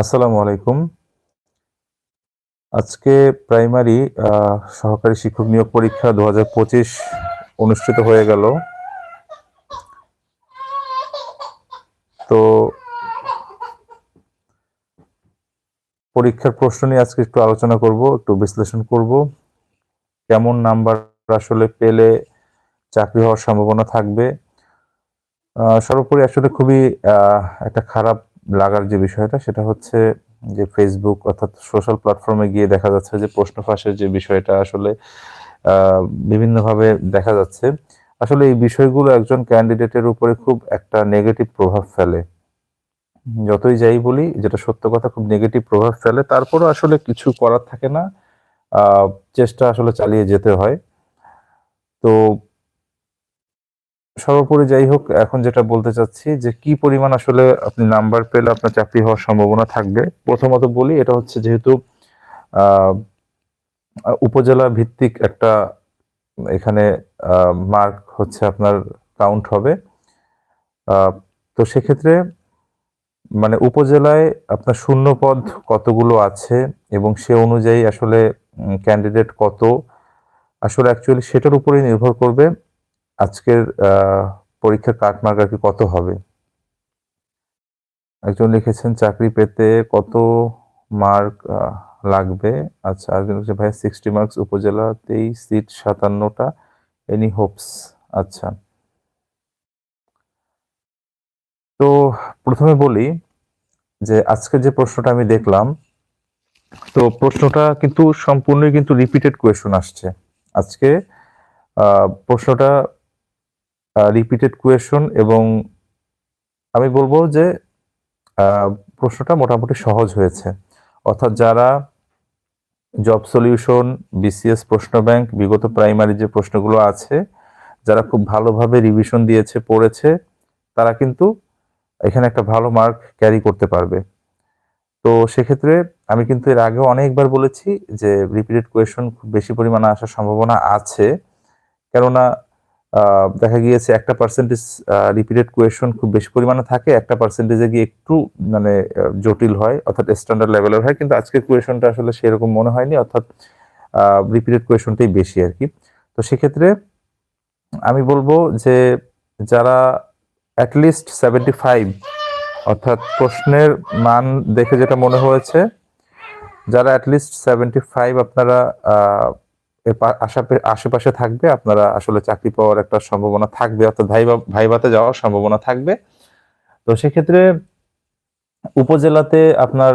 আসসালামু আলাইকুম। আজকে প্রাইমারি সহকারী শিক্ষক নিয়োগ পরীক্ষা দু হাজার পঁচিশ অনুষ্ঠিত হয়ে গেল। তো পরীক্ষার প্রশ্ন নিয়ে আজকে একটু আলোচনা করব, একটু বিশ্লেষণ করব। কেমন নাম্বার আসলে পেলে চাকরি হওয়ার সম্ভাবনা থাকবে? সর্বোপরি আসলে খুবই একটা খারাপ লাগার যে বিষয়টা সেটা হচ্ছে যে ফেসবুক অর্থাৎ সোশ্যাল প্ল্যাটফর্মে গিয়ে দেখা যাচ্ছে যে প্রশ্ন ফাঁসের যে বিষয়টা আসলে বিভিন্নভাবে দেখা যাচ্ছে। আসলে এই বিষয়গুলো একজন ক্যান্ডিডেটের উপরে খুব একটা নেগেটিভ প্রভাব ফেলে। যতই যাই বলি, যেটা সত্য কথা, খুব নেগেটিভ প্রভাব ফেলে। তারপরও আসলে কিছু করার থাকে না। চেষ্টা আসলে চালিয়ে যেতে হয়। তো সর্বোপরি যাই হোক, এখন যেটা বলতে চাচ্ছি যে কি পরিমাণ আসলে আপনি নাম্বার পেলে আপনার চাকরি হওয়ার সম্ভাবনা থাকবে। প্রথমত বলি, এটা হচ্ছে যেহেতু উপজেলা ভিত্তিক একটা, এখানে মার্ক হচ্ছে আপনার কাউন্ট হবে। তো সেক্ষেত্রে মানে উপজেলায় আপনার শূন্য পদ কতগুলো আছে এবং সে অনুযায়ী আসলে ক্যান্ডিডেট কত, আসলে অ্যাকচুয়ালি সেটার উপরেই নির্ভর করবে। আজকের আহ, পরীক্ষার কাটমার্ক আর কি কত হবে? একজন লিখেছেন চাকরি পেতে কত মার্ক লাগবে? আচ্ছা আর লিখেছে ভাই সিক্সটি মার্কস উপজেলাতেই সিট সাতান্নটা এনি হোপস আচ্ছা। তো প্রথমে বলি যে আজকে যে প্রশ্নটা আমি দেখলাম তো প্রশ্নটা কিন্তু সম্পূর্ণই কিন্তু রিপিটেড কোয়েশন আসছে। আজকে প্রশ্নটা রিপিটেড কোয়েশন এবং আমি বলব যে প্রশ্নটা মোটামুটি সহজ হয়েছে। অর্থাৎ যারা জব সলিউশন বিসিএস প্রশ্ন ব্যাংক বিগত প্রাইমারি যে প্রশ্নগুলো আছে, যারা খুব ভালোভাবে রিভিশন দিয়েছে, পড়েছে, তারা কিন্তু এখানে একটা ভালো মার্ক ক্যারি করতে পারবে। তো সেক্ষেত্রে আমি কিন্তু এর আগেও অনেকবার বলেছি যে রিপিটেড কোয়েশন খুব বেশি পরিমাণে আসার সম্ভাবনা আছে। কেননা দেখা গিয়েছে একটা পার্সেন্টেজ রিপিটেড কোয়েশন খুব বেশি পরিমাণে থাকে, একটা পার্সেন্টেজে গিয়ে একটু মানে জটিল হয়, অর্থাৎ স্ট্যান্ডার্ড লেভেলের হয়, কিন্তু আজকের কোয়েশনটা আসলে সেরকম মনে হয়নি, অর্থাৎ রিপিটেড কোয়েশনটাই বেশি আর কি। তো সেক্ষেত্রে আমি বলব যে যারা অ্যাটলিস্ট সেভেন্টি ফাইভ অর্থাৎ প্রশ্নের মান দেখে যেটা মনে হয়েছে, যারা অ্যাটলিস্ট সেভেন্টি ফাইভ আপনারা এর আশেপাশে থাকবে। আপনারা আসলে চাকরি পাওয়ার একটা সম্ভাবনা থাকবে, অর্থাৎ ভাইবা, ভাইবাতে যাওয়ার সম্ভাবনা থাকবে। তো সেক্ষেত্রে উপজেলাতে আপনার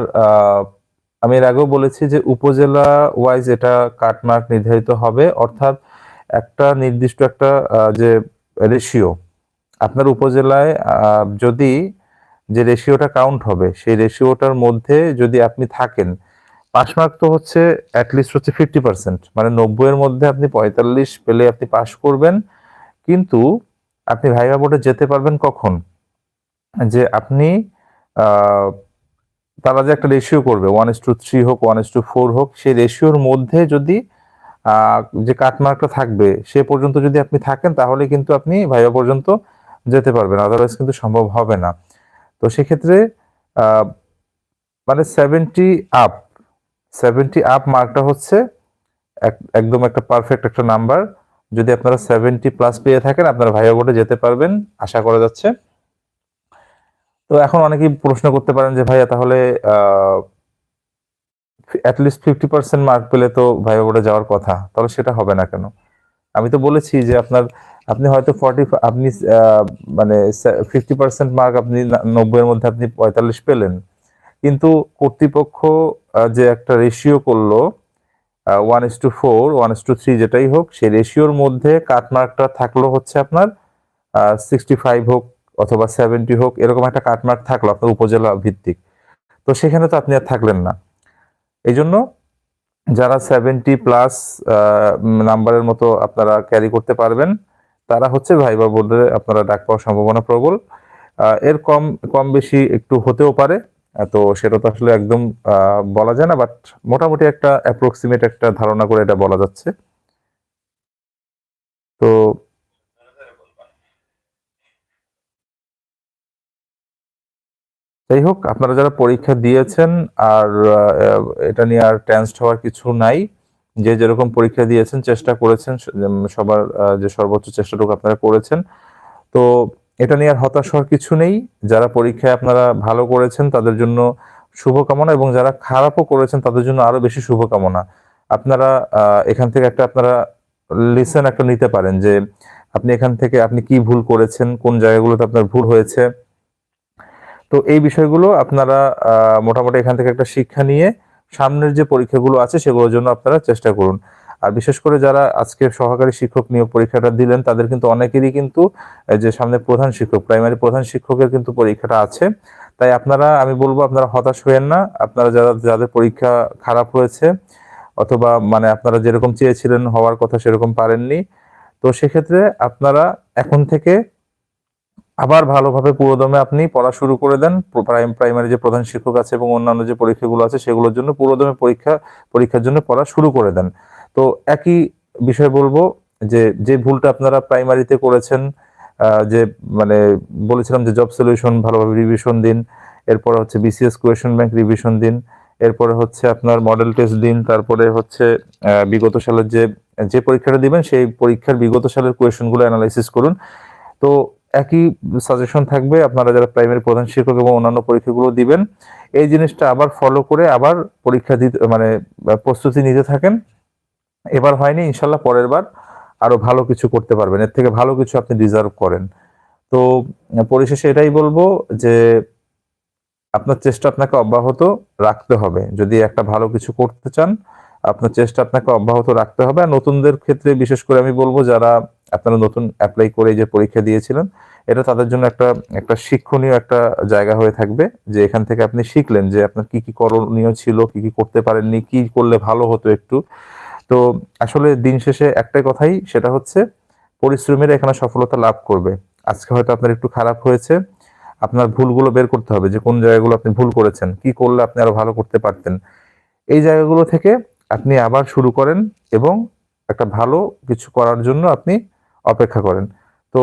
আমি এর আগেও বলেছি যে উপজেলা ওয়াইজ এটা কাটমার্ক নির্ধারিত হবে। অর্থাৎ একটা নির্দিষ্ট একটা যে রেশিও আপনার উপজেলায় যদি যে রেশিওটা কাউন্ট হবে, সেই রেশিওটার মধ্যে যদি আপনি থাকেন পাস মার্ক তো হচ্ছে অ্যাটলিস্ট হচ্ছে ফিফটি পার্সেন্ট মানে নব্বই এর মধ্যে আপনি পঁয়তাল্লিশ পেলে আপনি পাস করবেন। কিন্তু আপনি ভাইভা বোর্ডে যেতে পারবেন কখন? যে আপনি তারা যে একটা রেশিও করবে ওয়ান ইস টু থ্রি হোক ওয়ান ইস টু ফোর হোক, সেই রেশিওর মধ্যে যদি যে কাটমার্কটা থাকবে, সে পর্যন্ত যদি আপনি থাকেন, তাহলে কিন্তু আপনি ভাইবা পর্যন্ত যেতে পারবেন আদারওয়াইজ কিন্তু সম্ভব হবে না। তো সেক্ষেত্রে মানে সেভেন্টি আপ সেভেন্টি আপ মার্কটা হচ্ছে এক- একদম একটা পারফেক্ট একটা নাম্বার যদি আপনারা সেভেন্টি প্লাস পেয়ে থাকেন, আপনারা ভাইয়া বোর্ডে যেতে পারবেন, আশা করা যাচ্ছে। তো এখন অনেকেই প্রশ্ন করতে পারেন যে, ভাইয়া, তাহলে অ্যাটলিস্ট ফিফটি পার্সেন্ট মার্ক পেলে তো ভাইয়া বোর্ডে যাওয়ার কথা, তাহলে সেটা হবে না কেন? আমি তো বলেছি যে, আপনার, আপনি হয়তো ফর্টি আপনি মানে ফিফটি পার্সেন্ট মার্ক আপনি নব্বইয়ের মধ্যে আপনি পঁয়তাল্লিশ পেলেন। কিন্তু কর্তৃপক্ষ যে একটা রেশিও করল one is two four one is two three যেটাই হোক, সেই রেশিওর মধ্যে কাটমার্কটা থাকল হচ্ছে আপনার সিক্সটি ফাইভ হোক অথবা সেভেন্টি হোক, এরকম একটা কাটমার্ক থাকল আপনার উপজেলা ভিত্তিক। তো সেখানে তো আপনি আর থাকলেন না। এই জন্য যারা সেভেন্টি প্লাস নাম্বারের মতো আপনারা ক্যারি করতে পারবেন, তারা হচ্ছে ভাইবা বোর্ডে আপনারা ডাক পাওয়ার সম্ভাবনা প্রবল। এর কম কম বেশি একটু হতেও পারে। তো সেটা তো আসলে একদম বলা যায় না বাট মোটামুটি একটা অ্যাপ্রক্সিমেট একটা ধারণা করে এটা বলা যাচ্ছে। তো যাই হোক, আপনারা যারা পরীক্ষা দিয়েছেন আর এটা নিয়ে আর টেন্সড হওয়ার কিছু নাই, যে যেরকম পরীক্ষা দিয়েছেন, চেষ্টা করেছেন সবার যে সর্বোচ্চ চেষ্টাটুকু আপনারা করেছেন। তো এটা নিয়ে আর হতাশ হওয়ার কিছু নেই। যারা পরীক্ষায় আপনারা ভালো করেছেন, তাদের জন্য শুভকামনা এবং যারা খারাপও করেছেন, তাদের জন্য আরও বেশি শুভকামনা। আপনারা এখান থেকে একটা আপনারা লিসেন একটা নিতে পারেন যে, আপনি এখান থেকে আপনি কি ভুল করেছেন, কোন জায়গাগুলোতে আপনার ভুল হয়েছে। তো এই বিষয়গুলো আপনারা মোটামুটি এখান থেকে একটা শিক্ষা নিয়ে সামনের যে পরীক্ষাগুলো আছে, সেগুলোর জন্য আপনারা চেষ্টা করুন। আর বিশেষ করে যারা আজকে সহকারী শিক্ষক নিয়োগ পরীক্ষাটা দিলেন, তাদের কিন্তু অনেকেরই কিন্তু যে সামনে প্রধান শিক্ষক, প্রাইমারি প্রধান শিক্ষকের কিন্তু পরীক্ষাটা আছে। তাই আপনারা, আমি বলব আপনারা হতাশ হয়েন না। আপনারা যারা, যাদের পরীক্ষা খারাপ হয়েছে, অথবা মানে আপনারা যেরকম চেয়েছিলেন হওয়ার কথা সেরকম পারেননি, তো সেক্ষেত্রে আপনারা এখন থেকে আবার ভালোভাবে পুরোদমে আপনি পড়া শুরু করে দেন। প্রাইমারি যে প্রধান শিক্ষক আছে এবং অন্যান্য যে পরীক্ষাগুলো আছে, সেগুলোর জন্য পুরোদমে পরীক্ষা, পরীক্ষার জন্য পড়া শুরু করে দেন। তো একই বিষয় বলব যে যে ভুলটা আপনারা প্রাইমারিতে করেছেন যে মানে বলেছিলাম যে জব সলিউশন ভালোভাবে রিভিশন দিন, এরপরে হচ্ছে বিসিএস কোয়েশন ব্যাংক রিভিশন দিন, এরপরে হচ্ছে আপনার মডেল টেস্ট দিন, তারপরে হচ্ছে বিগত সালের যে যে পরীক্ষাটা দিবেন, সেই পরীক্ষার বিগত সালের কোয়েশনগুলো অ্যানালাইসিস করুন। তো একই সাজেশন থাকবে, আপনারা যারা প্রাইমারি প্রধান শিক্ষক এবং অন্যান্য পরীক্ষাগুলো দিবেন, এই জিনিসটা আবার ফলো করে আবার পরীক্ষা দিতে মানে প্রস্তুতি নিতে থাকেন। এবার হয়নি, ইনশাল্লাহ পরের বার আরও ভালো কিছু করতে পারবেন। এর থেকে ভালো কিছু আপনি ডিজার্ভ করেন। তো পরিশেষে এটাই বলব যে আপনার চেষ্টা আপনাকে অব্যাহত রাখতে হবে। যদি একটা ভালো কিছু করতে চান, আপনার চেষ্টা আপনাকে অব্যাহত রাখতে হবে। আর নতুনদের ক্ষেত্রে বিশেষ করে আমি বলব, যারা আপনারা নতুন অ্যাপ্লাই করে যে পরীক্ষা দিয়েছিলেন, এটা তাদের জন্য একটা একটা শিক্ষণীয় একটা জায়গা হয়ে থাকবে যে এখান থেকে আপনি শিখলেন যে আপনার কি কি করণীয় ছিল, কি কি করতে পারেননি, কি করলে ভালো হতো একটু। তো আসলে দিন শেষে একটাই কথাই, সেটা হচ্ছে পরিশ্রমের এখানে সফলতা লাভ করবে। আজকে হয়তো আপনার একটু খারাপ হয়েছে, আপনার ভুলগুলো বের করতে হবে যে কোন জায়গাগুলো আপনি ভুল করেছেন, কি করলে আপনি আরও ভালো করতে পারতেন। এই জায়গাগুলো থেকে আপনি আবার শুরু করেন এবং একটা ভালো কিছু করার জন্য আপনি অপেক্ষা করেন। তো